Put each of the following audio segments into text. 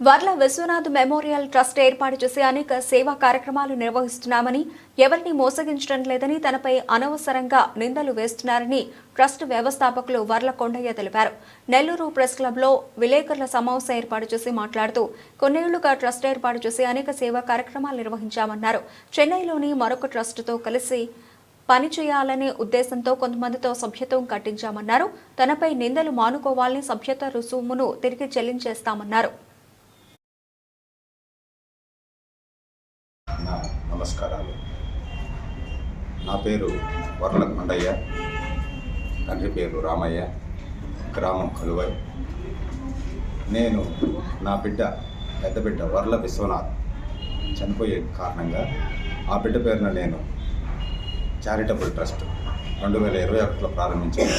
Varla Vishwanath memorial trust ఏర్పాటు చేసి అనేక సేవా కార్యక్రమాలు నిర్వహిస్తున్నామని ఎవరిని మోసగించడం లేదని తనపై అనవసరంగా నిందలు వేస్తున్నారని ట్రస్ట్ వ్యవస్థాపకులు వర్ల కొండయ్య తెలిపారు. నెల్లూరు ప్రెస్ క్లబ్లో విలేకరుల సమావేశం ఏర్పాటు చేసి మాట్లాడుతూ కొన్నేళ్ళుగా ట్రస్ట్ ఏర్పాటు చేసి అనేక సేవా కార్యక్రమాలు నిర్వహించామన్నారు. చెన్నైలోని మరొక ట్రస్టుతో కలిసి పని చేయాలనే ఉద్దేశంతో కొంతమందితో సభ్యత్వం కట్టించామన్నారు. తనపై నిందలు మానుకోవాలని సభ్యత రుసుమును తిరిగి చెల్లించేస్తామన్నారు నా నమస్కారాలు నా పేరు వరల కొండయ్య తండ్రి పేరు రామయ్య. గ్రామం కలువై. నేను నా బిడ్డ పెద్ద బిడ్డ వరల విశ్వనాథ్ చనిపోయే కారణంగా ఆ బిడ్డ పేరున నేను చారిటబుల్ ట్రస్ట్ రెండు వేల ఇరవై ఒకటిలో ప్రారంభించాను.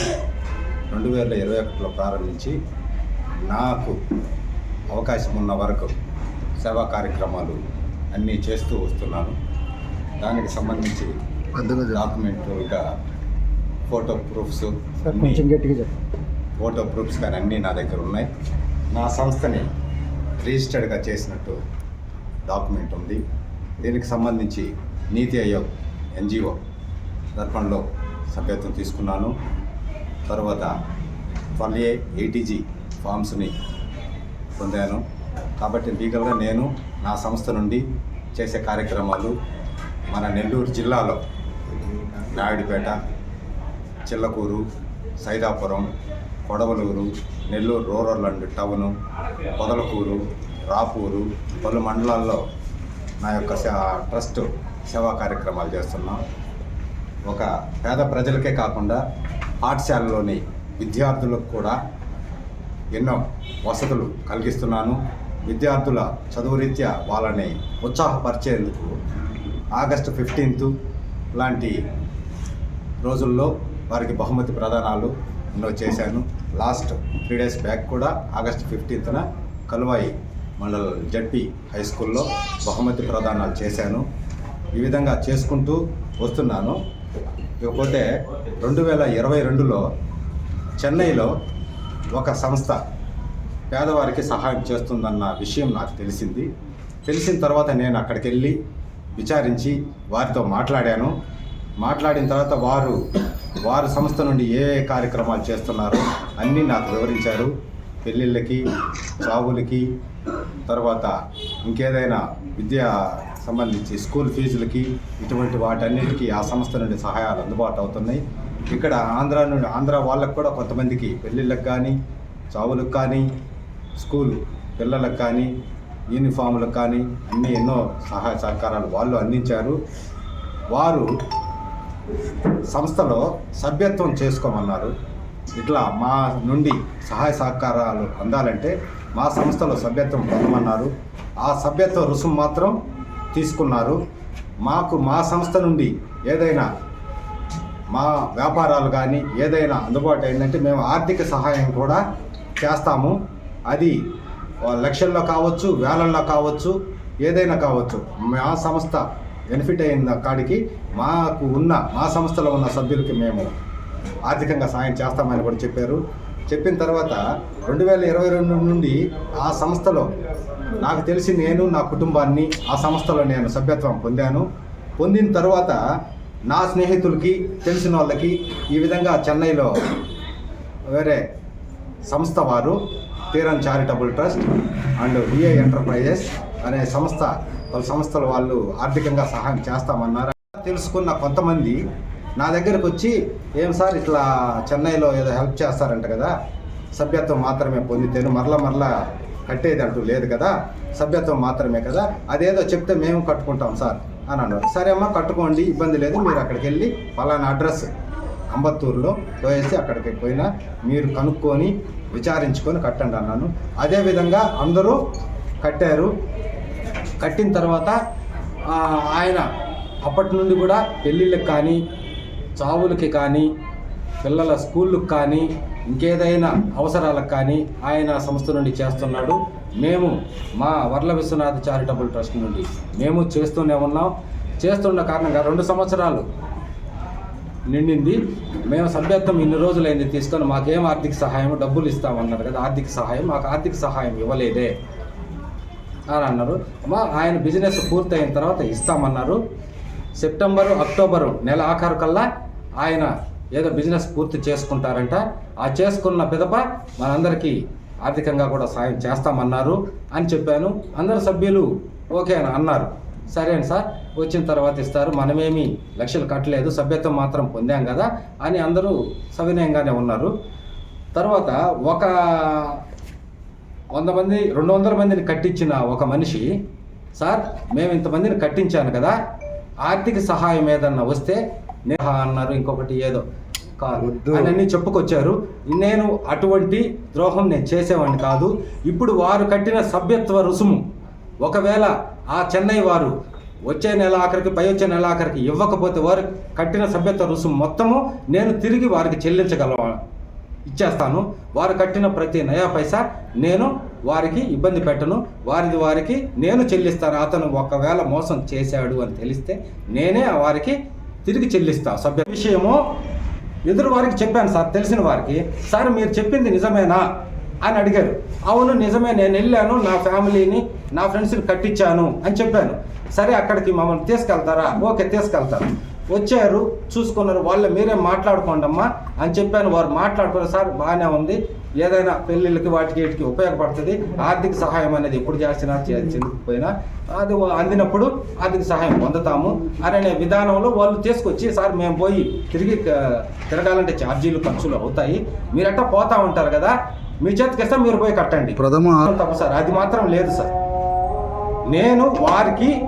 రెండు వేల ఇరవై ఒకటిలో ప్రారంభించి నాకు అవకాశం ఉన్న వరకు సేవా కార్యక్రమాలు అన్నీ చేస్తూ వస్తున్నాను. దానికి సంబంధించి డాక్యుమెంట్గా ఫోటో ప్రూఫ్స్ కొంచెం గట్టిగా ఫోటో ప్రూఫ్స్ కానీ అన్నీ నా దగ్గర ఉన్నాయి. నా సంస్థని రిజిస్టర్డ్గా చేసినట్టు డాక్యుమెంట్ ఉంది. దీనికి సంబంధించి నీతి ఆయోగ్ ఎన్జిఓ దర్పణలో సభ్యత్వం తీసుకున్నాను. తర్వాత ట్వెల్వ్ ఏ ఏటీజీ ఫామ్స్ని పొందాను. కాబట్టి లీగల్గా నేను నా సంస్థ నుండి చేసే కార్యక్రమాలు మన నెల్లూరు జిల్లాలో Naidupeta Chillakur Saidapuram Kodavalur Nellore rural and town Podalakur Rapur పలు మండలాల్లో నా యొక్క ట్రస్ట్ సేవా కార్యక్రమాలు చేస్తున్నాం. ఒక పేద ప్రజలకే కాకుండా పాఠశాలలోని విద్యార్థులకు కూడా ఎన్నో వసతులు కలిగిస్తున్నాను. విద్యార్థుల చదువు రీత్యా వాళ్ళని ఉత్సాహపరిచేందుకు ఆగస్టు ఫిఫ్టీన్త్ లాంటి రోజుల్లో వారికి బహుమతి ప్రదానాలు ఎన్నో చేశాను. లాస్ట్ త్రీ డేస్ బ్యాక్ కూడా ఆగస్టు ఫిఫ్టీన్త్న కలువాయి మండల జడ్పీ హై స్కూల్లో బహుమతి ప్రదానాలు చేశాను. ఈ విధంగా చేసుకుంటూ వస్తున్నాను. ఇకపోతే రెండు వేల ఇరవై రెండులో చెన్నైలో ఒక సంస్థ పేదవారికి సహాయం చేస్తుందన్న విషయం నాకు తెలిసింది. తెలిసిన తర్వాత నేను అక్కడికి వెళ్ళి విచారించి వారితో మాట్లాడాను. మాట్లాడిన తర్వాత వారు వారి సంస్థ నుండి ఏ ఏ కార్యక్రమాలు చేస్తున్నారో అన్నీ నాకు వివరించారు. పెళ్ళిళ్ళకి చావులకి తర్వాత ఇంకేదైనా విద్యా సంబంధించి స్కూల్ ఫీజులకి ఇటువంటి వాటన్నిటికీ ఆ సంస్థ నుండి సహాయాలు అందుబాటు అవుతున్నాయి. ఇక్కడ ఆంధ్ర నుండి ఆంధ్ర వాళ్ళకు కూడా కొంతమందికి పెళ్ళిళ్ళకి కానీ చావులకు కానీ స్కూల్ పిల్లలకు కానీ యూనిఫాములకు కానీ అన్నీ ఎన్నో సహాయ సహకారాలు వాళ్ళు అందించారు. వారు సంస్థలో సభ్యత్వం చేసుకోమన్నారు. ఇట్లా మా నుండి సహాయ సహకారాలు అందాలంటే మా సంస్థలో సభ్యత్వం పొందమన్నారు. ఆ సభ్యత్వ రుసుము మాత్రం తీసుకున్నారు. మాకు మా సంస్థ నుండి ఏదైనా మా వ్యాపారాలు కానీ ఏదైనా అందుబాటు అయిందంటే మేము ఆర్థిక సహాయం కూడా చేస్తాము. అది లక్షల్లో కావచ్చు వేలల్లో కావచ్చు ఏదైనా కావచ్చు. మా సంస్థ బెనిఫిట్ అయిన కాడికి మాకు ఉన్న మా సంస్థలో ఉన్న సభ్యులకి మేము ఆర్థికంగా సాయం చేస్తామని కూడా చెప్పారు. చెప్పిన తర్వాత రెండు వేల ఇరవై రెండు నుండి ఆ సంస్థలో నాకు తెలిసి నేను నా కుటుంబాన్ని ఆ సంస్థలో నేను సభ్యత్వం పొందాను. పొందిన తర్వాత నా స్నేహితులకి తెలిసిన వాళ్ళకి ఈ విధంగా చెన్నైలో వేరే సంస్థ వారు Theeran charitable trust and VI enterprises అనే సంస్థ వాళ్ళ సంస్థలు వాళ్ళు ఆర్థికంగా సహాయం చేస్తామన్నారు? తెలుసుకున్న కొంతమంది నా దగ్గరకు వచ్చి ఏం సార్ ఇట్లా చెన్నైలో ఏదో హెల్ప్ చేస్తారంట కదా సభ్యత్వం మాత్రమే పొందితేను మరల మరలా కట్టేది అంటూ లేదు కదా సభ్యత్వం మాత్రమే కదా అదేదో చెప్తే మేము కట్టుకుంటాం సార్ అని అన్నారు. సరే అమ్మా కట్టుకోండి ఇబ్బంది లేదు మీరు అక్కడికి వెళ్ళి పలానా అడ్రస్ అంబత్తూరులో పోయేసి అక్కడికి పోయినా మీరు కనుక్కొని విచారించుకొని కట్టండి అన్నాను. అదేవిధంగా అందరూ కట్టారు. కట్టిన తర్వాత ఆయన అప్పటి నుండి కూడా పెళ్ళిళ్ళకి కానీ చావులకి కానీ పిల్లల స్కూళ్ళకి కానీ ఇంకేదైనా అవసరాలకు కానీ ఆయన సంస్థ నుండి చేస్తున్నాడు. మేము మా వర్ల విశ్వనాథ చారిటబుల్ ట్రస్ట్ నుండి మేము చేస్తూనే ఉన్నాం. చేస్తున్న కారణంగా రెండు సంవత్సరాలు నిండింది. మేము సభ్యత్వం ఇన్ని రోజులైంది తీసుకొని మాకేం ఆర్థిక సహాయం డబ్బులు ఇస్తామన్నారు కదా ఆర్థిక సహాయం మాకు ఆర్థిక సహాయం ఇవ్వలేదే. అని అన్నారు అమ్మా ఆయన బిజినెస్ పూర్తయిన తర్వాత ఇస్తామన్నారు. సెప్టెంబరు అక్టోబరు నెల ఆఖరు కల్లా ఆయన ఏదో బిజినెస్ పూర్తి చేసుకుంటారంట. ఆ చేసుకున్న పిదప మనందరికీ ఆర్థికంగా కూడా సాయం చేస్తామన్నారు అని చెప్పాను. అందరు సభ్యులు ఓకే అని అన్నారు. సరే అండి సార్ వచ్చిన తర్వాత ఇస్తారు. మనమేమి లక్షలు కట్టలేదు. సభ్యత్వం మాత్రం పొందాం కదా అని అందరూ సవినయంగానే ఉన్నారు. తర్వాత ఒక వంద మంది రెండు వందల మందిని కట్టించిన ఒక మనిషి సార్ మేము ఇంతమందిని కట్టించాను కదా ఆర్థిక సహాయం ఏదన్నా వస్తే నేహ అన్నారు ఇంకొకటి ఏదో కాదు. అన్ని చెప్పుకొచ్చారు. నేను అటువంటి ద్రోహం నేను చేసేవాడిని కాదు. ఇప్పుడు వారు కట్టిన సభ్యత్వ రుసుము ఒకవేళ ఆ చెన్నై వారు వచ్చే నెల ఆఖరికి పై వచ్చే నెల ఆఖరికి ఇవ్వకపోతే వారు కట్టిన సభ్యత్వ రుసుము మొత్తము నేను తిరిగి వారికి చెల్లించగల ఇచ్చేస్తాను. వారు కట్టిన ప్రతి నయా పైసా నేను వారికి ఇబ్బంది పెట్టను. వారిది వారికి నేను చెల్లిస్తాను. అతను ఒకవేళ మోసం చేశాడు అని తెలిస్తే నేనే వారికి తిరిగి చెల్లిస్తాను సభ్య విషయము ఎదురు వారికి చెప్పాను సార్ తెలిసిన వారికి. సార్ మీరు చెప్పింది నిజమేనా? అని అడిగారు. అవును నిజమే. నేను వెళ్ళాను నా ఫ్యామిలీని నా ఫ్రెండ్స్ని కట్టించాను అని చెప్పాను. సరే అక్కడికి మమ్మల్ని తీసుకెళ్తారా? ఓకే తీసుకెళ్తాను. వచ్చారు చూసుకున్నారు వాళ్ళు మీరే మాట్లాడుకోండి అమ్మా అని చెప్పాను. వారు మాట్లాడుకున్నారు సార్ బాగానే ఉంది. ఏదైనా పెళ్ళిళ్ళకి వాటికి వీటికి ఉపయోగపడుతుంది. ఆర్థిక సహాయం అనేది ఎప్పుడు చేసినా చే- చెందకపోయినా అది అందినప్పుడు ఆర్థిక సహాయం పొందుతాము అనే విధానంలో వాళ్ళు తీసుకొచ్చి సార్ మేము పోయి తిరిగి తిరగాలంటే ఛార్జీలు ఖర్చులు అవుతాయి. మీరట్టా పోతా ఉంటారు కదా మీ చేతికి ఇస్తే మీరు పోయి కట్టండి. ప్రథమ తప్పు సార్ అది మాత్రం లేదు సార్. నేను వారికి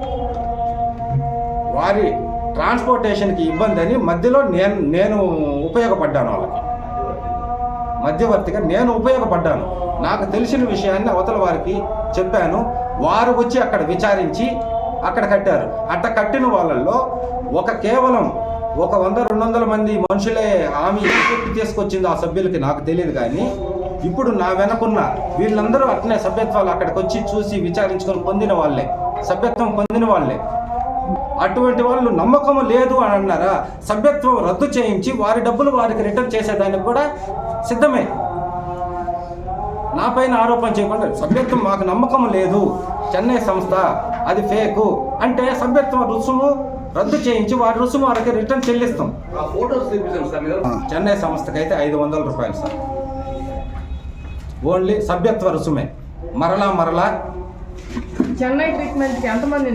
వారి ట్రాన్స్పోర్టేషన్కి ఇబ్బంది అని మధ్యలో నేను నేను ఉపయోగపడ్డాను వాళ్ళకి. మధ్యవర్తిగా నేను ఉపయోగపడ్డాను. నాకు తెలిసిన విషయాన్ని అవతల వారికి చెప్పాను. వారు వచ్చి అక్కడ విచారించి అక్కడ కట్టారు. అట్ట కట్టిన వాళ్ళల్లో ఒక కేవలం ఒక వంద రెండు వందల మంది మనుషులే ఆమె ఎప్పుడు తీసుకొచ్చింది ఆ సభ్యులకి నాకు తెలియదు కానీ ఇప్పుడు నా వెనకున్న వీళ్ళందరూ అట్నే సభ్యత్వాలు అక్కడికి వచ్చి చూసి విచారించుకొని పొందిన వాళ్ళే. సభ్యత్వం పొందిన వాళ్ళే. అటువంటి వాళ్ళు నమ్మకం లేదు అని అన్నారా? సభ్యత్వం రద్దు చేయించి వారి డబ్బులు వారికి రిటర్న్ చేసేదానికి కూడా సిద్ధమే. నా పైన ఆరోపణ చేయకుండా. సభ్యత్వం మాకు నమ్మకం లేదు. చెన్నై సంస్థ అది ఫేకు అంటే సభ్యత్వం రుసుము రద్దు చేయించి వారి రుసుము వారికి రిటర్న్ చెల్లిస్తాం. చెన్నై సంస్థకి అయితే ఐదు వందల రూపాయలు సార్. ఓన్లీ సభ్యత్వ రుసుమే. మరలా మరలా చెన్నై ట్రీట్మెంట్కి ఎంతమంది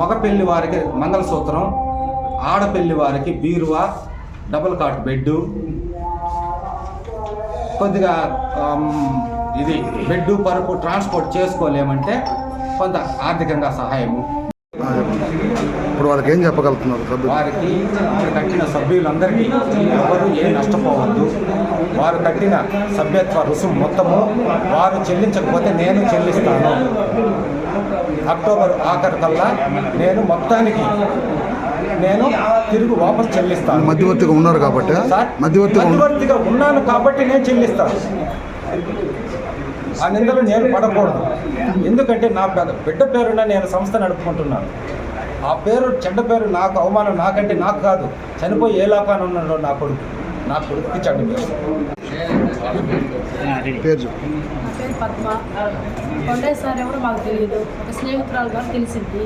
మగ పెళ్ళి వారికి మంగళసూత్రం ఆడపెళ్ళి వారికి బీరువా డబుల్ కాట్ బెడ్ కొద్దిగా ఇది బెడ్ పరుపు ట్రాన్స్పోర్ట్ చేసుకోలేమంటే కొంత ఆర్థికంగా సహాయము. ఇప్పుడు వాళ్ళకి ఏం చెప్పగలుగుతున్నారు సభ్యులు? వారికి కట్టిన సభ్యులందరికీ ఎవరు ఏ నష్టపోవద్దు వారు కట్టిన సభ్యత్వ రుసుము మొత్తము వారు చెల్లించకపోతే నేను చెల్లిస్తాను. అక్టోబర్ ఆఖరు కల్లా నేను మొత్తానికి నేను తిరిగి వాపస్ చెల్లిస్తాను. మధ్యవర్తిగా ఉన్నారు కాబట్టి? మధ్యవర్తిగా ఉన్నాను కాబట్టి నేను చెల్లిస్తాను. ఆ నిందలు నేను పడకూడదు. ఎందుకంటే నా పెద్ద బిడ్డ పేరున నేను సంస్థ నడుపుకుంటున్నాను. ఆ పేరు చెడ్డ పేరు నాకు అవమానం నాకంటే నాకు కాదు. చనిపోయి ఏ లోకాన ఉన్నాడో నా కొడుకు. నా కొడుకుకి చెడ్డ పేరు. పద్మ. కొండే సార్ ఎవరో మాకు తెలియదు ఒక స్నేహితురాలు ద్వారా తెలిసింది.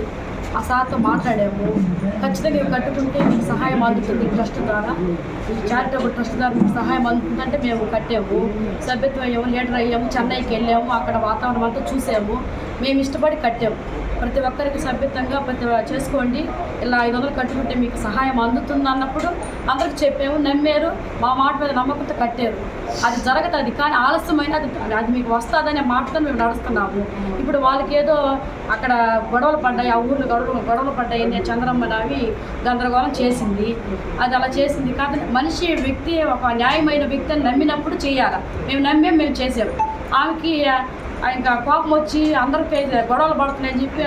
ఆ సార్తో మాట్లాడాము. ఖచ్చితంగా ఇవి కట్టుకుంటే మీకు సహాయం అందుతుంది ట్రస్ట్ ద్వారా. ఈ చారిటబుల్ ట్రస్ట్ ద్వారా మీకు సహాయం అందుతుందంటే మేము కట్టాము. సభ్యత్వం అయ్యాము లీడర్ అయ్యాము చెన్నైకి వెళ్ళాము అక్కడ వాతావరణం అంతా చూసాము. మేము ఇష్టపడి కట్టాము. ప్రతి ఒక్కరికి సభ్యత్వంగా ప్రతి చేసుకోండి. ఇలా ఐదు వందలు కట్టుకుంటే మీకు సహాయం అందుతుంది అన్నప్పుడు అందరికి చెప్పాము నమ్మారు. మా మాట మీద నమ్మకంతో కట్టారు. అది జరగదు కానీ ఆలస్యమైన అది అది మీకు వస్తుందనే మాటతో మేము నడుస్తున్నాము. ఇప్పుడు వాళ్ళకి ఏదో అక్కడ గొడవలు పడ్డాయి ఆ ఊర్లో గొడవలు గొడవలు పడ్డాయి నేను చంద్రమ్మ అవి గందరగోళం చేసింది. అది అలా చేసింది కాదు మనిషి వ్యక్తి ఒక న్యాయమైన వ్యక్తిని నమ్మినప్పుడు చేయాలి. మేము నమ్మే మేము చేసాము ఆమెకి ఇంకా కోపం వచ్చి అందరికీ గొడవలు పడుతున్నాయని చెప్పి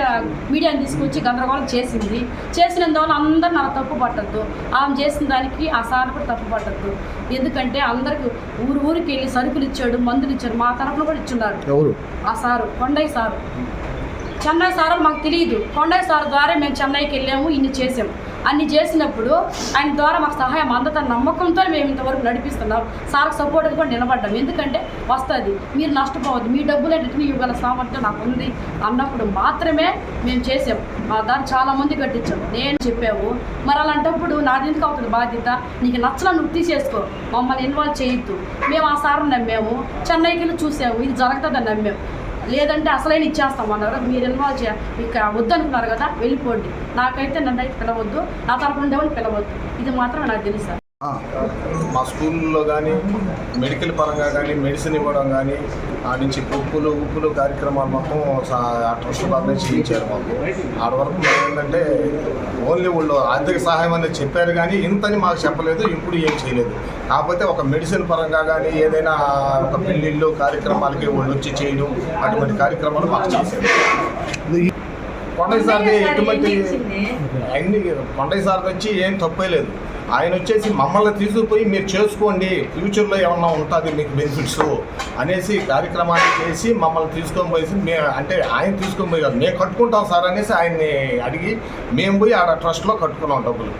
మీడియాని తీసుకొచ్చి గందరగోళం చేసింది. చేసినందువల్ల అందరు నాకు తప్పు పట్టద్దు. ఆమె చేసిన దానికి ఆ సార్ కూడా తప్పు పట్టద్దు. ఎందుకంటే అందరికి ఊరు ఊరికి వెళ్ళి సరుకులు ఇచ్చాడు మందులు ఇచ్చాడు మా తరఫున కూడా ఇచ్చున్నారు. ఆ sir Kondaiah sir. Chennai sir మాకు తెలియదు కొండయ్య సార్ ద్వారా మేము చెన్నైకి వెళ్ళాము ఇన్ని చేసాము అన్ని చేసినప్పుడు ఆయన ద్వారా మాకు సహాయం అందతన్న నమ్మకంతో మేము ఇంతవరకు నడిపిస్తున్నాం. సార్కి సపోర్ట్గా కూడా నిలబడ్డాం. ఎందుకంటే వస్తుంది. మీరు నష్టపోవద్దు. మీ డబ్బులే రిటర్న్ ఇవ్వగల సామర్థ్యం నాకు ఉంది అన్నప్పుడు మాత్రమే మేము చేసాం. మా దాన్ని చాలా మంది కట్టించాం. నేను చెప్పావు. మరి అలాంటప్పుడు నాది ఎందుకు అవుతుంది బాధ్యత? నీకు నచ్చలా నువ్వు తీసేసుకో. మమ్మల్ని ఇన్వాల్వ్ చేయొద్దు. మేము ఆ సార్ని నమ్మాము. చెన్నైకి వెళ్ళి చూసాము. ఇది జరుగుతుందని నమ్మాము లేదంటే అసలైన ఇచ్చేస్తాం. అన్నారు మీరు ఇన్వాల్వ్ చే ఇక వద్దనుకున్నారు కదా వెళ్ళిపోండి. నాకైతే నన్ను అయితే పిలవద్దు. నా తరపు ఉండేవాళ్ళు పిలవద్దు. ఇది మాత్రం నాకు తెలుసు సార్. మా స్కూల్లో కానీ మెడికల్ పరంగా కానీ మెడిసిన్ ఇవ్వడం కానీ ఆ నుంచి ఉప్పులు ఉప్పులు కార్యక్రమాలు మొత్తం సా- ఆ ట్రస్ట్ వాళ్ళే చేయించారు మాకు. ఆడ వరకు ఏంటంటే ఓన్లీ వాళ్ళు ఆర్థిక సహాయం అనేది చెప్పారు కానీ ఇంతని మాకు చెప్పలేదు ఇప్పుడు ఏం చేయలేదు. కాకపోతే ఒక మెడిసిన్ పరంగా కానీ ఏదైనా ఒక పెళ్ళిళ్ళు కార్యక్రమాలకి వాళ్ళు వచ్చి చేయడం అటువంటి కార్యక్రమాలు మాకు చేశారు. కొండయ్య సార్ది ఎటువంటి అన్ని కొండయ్య సార్ది వచ్చి ఏం తప్పే లేదు. ఆయన వచ్చేసి మమ్మల్ని తీసుకుపోయి మీరు చేసుకోండి ఫ్యూచర్లో ఏమన్నా ఉంటుంది మీకు బెనిఫిట్స్ అనేసి కార్యక్రమాన్ని చేసి మమ్మల్ని తీసుకొని పోయి మే అంటే ఆయన తీసుకొని పోయి కాదు మేము కట్టుకుంటాం సార్ అనేసి ఆయన్ని అడిగి మేము పోయి ఆడ ట్రస్ట్లో కట్టుకున్నాం డబ్బులు.